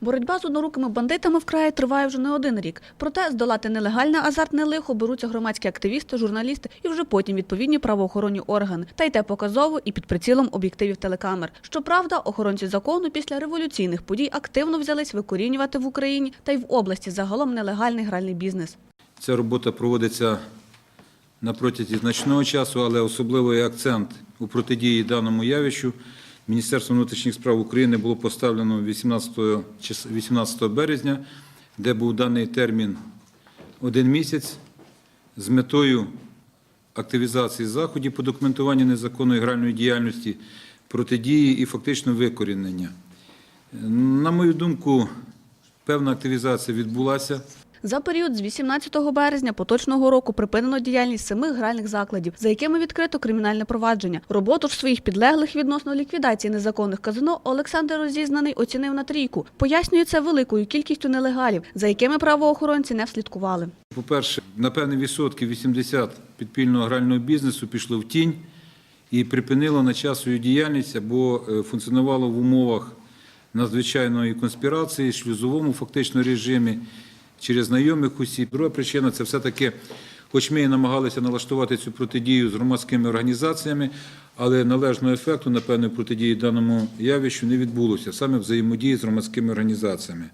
Боротьба з однорукими бандитами в краї триває вже не один рік. Проте здолати нелегальне азартне лихо беруться громадські активісти, журналісти і вже потім відповідні правоохоронні органи. Та й те показово і під прицілом об'єктивів телекамер. Щоправда, охоронці закону після революційних подій активно взялись викорінювати в Україні та й в області загалом нелегальний гральний бізнес. Ця робота проводиться на протязі значного часу, але особливий акцент у протидії даному явищу Міністерством внутрішніх справ України було поставлено 18, 18 березня, де був даний термін один місяць з метою активізації заходів по документуванню незаконної гральної діяльності, протидії і фактично викорінення. На мою думку, певна активізація відбулася. За період з 18 березня поточного року припинено діяльність семи гральних закладів, за якими відкрито кримінальне провадження. Роботу ж своїх підлеглих відносно ліквідації незаконних казино Олександр Розізнаний оцінив на трійку. Пояснює це великою кількістю нелегалів, за якими правоохоронці не вслідкували. По-перше, на певні відсотки 80 підпільного грального бізнесу пішло в тінь і припинило на час свою діяльність або е, функціонувало в умовах надзвичайної конспірації, шлюзовому фактично режимі через знайомих осіб. Друга причина це все-таки, хоч ми і намагалися налаштувати цю протидію з громадськими організаціями, але належного ефекту, напевно, протидії даному явищу не відбулося, саме взаємодії з громадськими організаціями.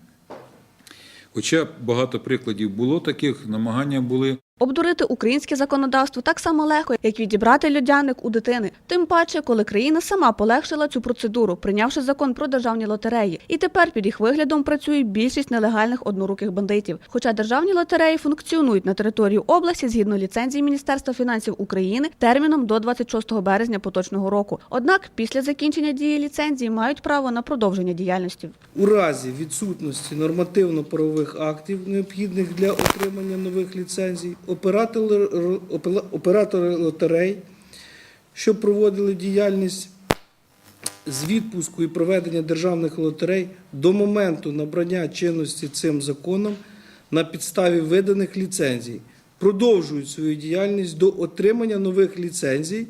Хоча багато прикладів було таких, намагання були. Обдурити українське законодавство так само легко, як відібрати льодяник у дитини. Тим паче, коли країна сама полегшила цю процедуру, прийнявши закон про державні лотереї. І тепер під їх виглядом працює більшість нелегальних одноруких бандитів. Хоча державні лотереї функціонують на території області згідно ліцензії Міністерства фінансів України терміном до 26 березня поточного року. Однак після закінчення дії ліцензії мають право на продовження діяльності. У разі відсутності нормативно-правових актів, необхідних для отримання нових ліцензій, оператори, лотерей, що проводили діяльність з відпуску і проведення державних лотерей до моменту набрання чинності цим законом на підставі виданих ліцензій, продовжують свою діяльність до отримання нових ліцензій,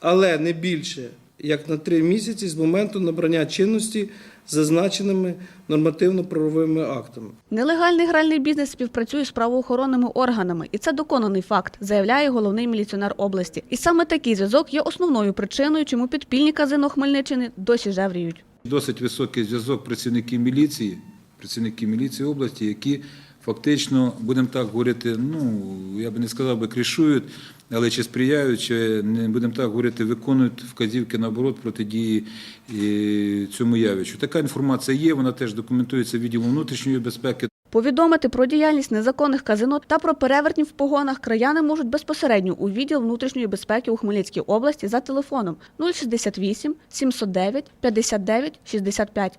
але не більше як на три місяці з моменту набрання чинності зазначеними нормативно-правовими актами. Нелегальний гральний бізнес співпрацює з правоохоронними органами, і це доконаний факт, заявляє головний міліціонер області. І саме такий зв'язок є основною причиною, чому підпільні казино Хмельниччини досі жевріють. Досить високий зв'язок працівників міліції, працівників міліції області, які фактично, будемо так говорити, ну я би не сказав би кришують, але чи сприяють, чи не будемо так говорити, виконують вказівки наоборот протидії е, цьому явищу. Така інформація є, вона теж документується відділом внутрішньої безпеки. Повідомити про діяльність незаконних казино та про перевертнів в погонах краяни можуть безпосередньо у відділ внутрішньої безпеки у Хмельницькій області за телефоном 068 709 59 65.